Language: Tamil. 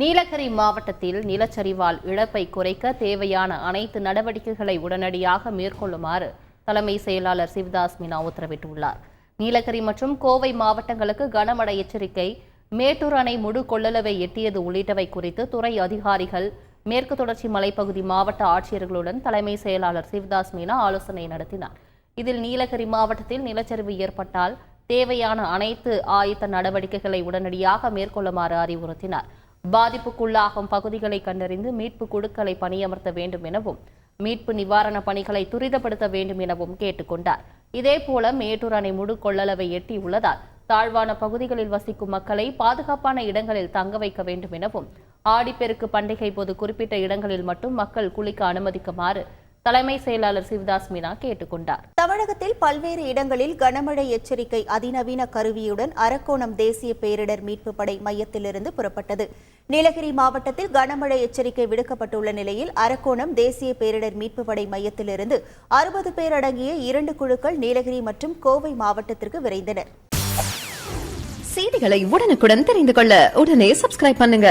நீலகிரி மாவட்டத்தில் நிலச்சரிவால் இழப்பை குறைக்க தேவையான அனைத்து நடவடிக்கைகளை உடனடியாக மேற்கொள்ளுமாறு தலைமை செயலாளர் சிவதாஸ் மீனா உத்தரவிட்டுள்ளார். நீலகிரி மற்றும் கோவை மாவட்டங்களுக்கு கனமழை எச்சரிக்கை மேட்டூர் அணை முழு கொள்ளளவை எட்டியது உள்ளிட்டவை குறித்து துறை அதிகாரிகள் மேற்கு தொடர்ச்சி மலைப்பகுதி மாவட்ட ஆட்சியர்களுடன் தலைமை செயலாளர் சிவதாஸ் மீனா ஆலோசனை நடத்தினார். இதில் நீலகிரி மாவட்டத்தில் நிலச்சரிவு ஏற்பட்டால் தேவையான அனைத்து ஆயத்த நடவடிக்கைகளை உடனடியாக மேற்கொள்ளுமாறு அறிவுறுத்தினார். பாதிப்புக்குள்ளாகும் பகுதிகளை கண்டறிந்து மீட்பு குழுக்களை பணியமர்த்த வேண்டும் எனவும் மீட்பு நிவாரண பணிகளை துரிதப்படுத்த வேண்டும் எனவும் கேட்டுக்கொண்டார். இதேபோல மேட்டூர் அணை முழு கொள்ளளவை எட்டியுள்ளதால் தாழ்வான பகுதிகளில் வசிக்கும் மக்களை பாதுகாப்பான இடங்களில் தங்க வைக்க வேண்டும் எனவும் ஆடிப்பெருக்கு பண்டிகை போது குறிப்பிட்ட இடங்களில் மட்டும் மக்கள் குளிக்க அனுமதிக்குமாறு தலைமை செயலாளர் சிவதாஸ் மீனா கேட்டுக்கொண்டார். தமிழகத்தில் பல்வேறு இடங்களில் கனமழை எச்சரிக்கை அதிநவீன கருவியுடன் அரக்கோணம் தேசிய பேரிடர் மீட்பு படை மையத்திலிருந்து புறப்பட்டது. நீலகிரி மாவட்டத்தில் கனமழை எச்சரிக்கை விடுக்கப்பட்டுள்ள நிலையில் அரக்கோணம் தேசிய பேரிடர் மீட்பு படை மையத்திலிருந்து அறுபது பேர் அடங்கிய இரண்டு குழுக்கள் நீலகிரி மற்றும் கோவை மாவட்டத்திற்கு விரைந்தனர். செய்திகளை உடனுக்குடன் தெரிந்து கொள்ள உடனே சப்ஸ்கிரைப் பண்ணுங்க.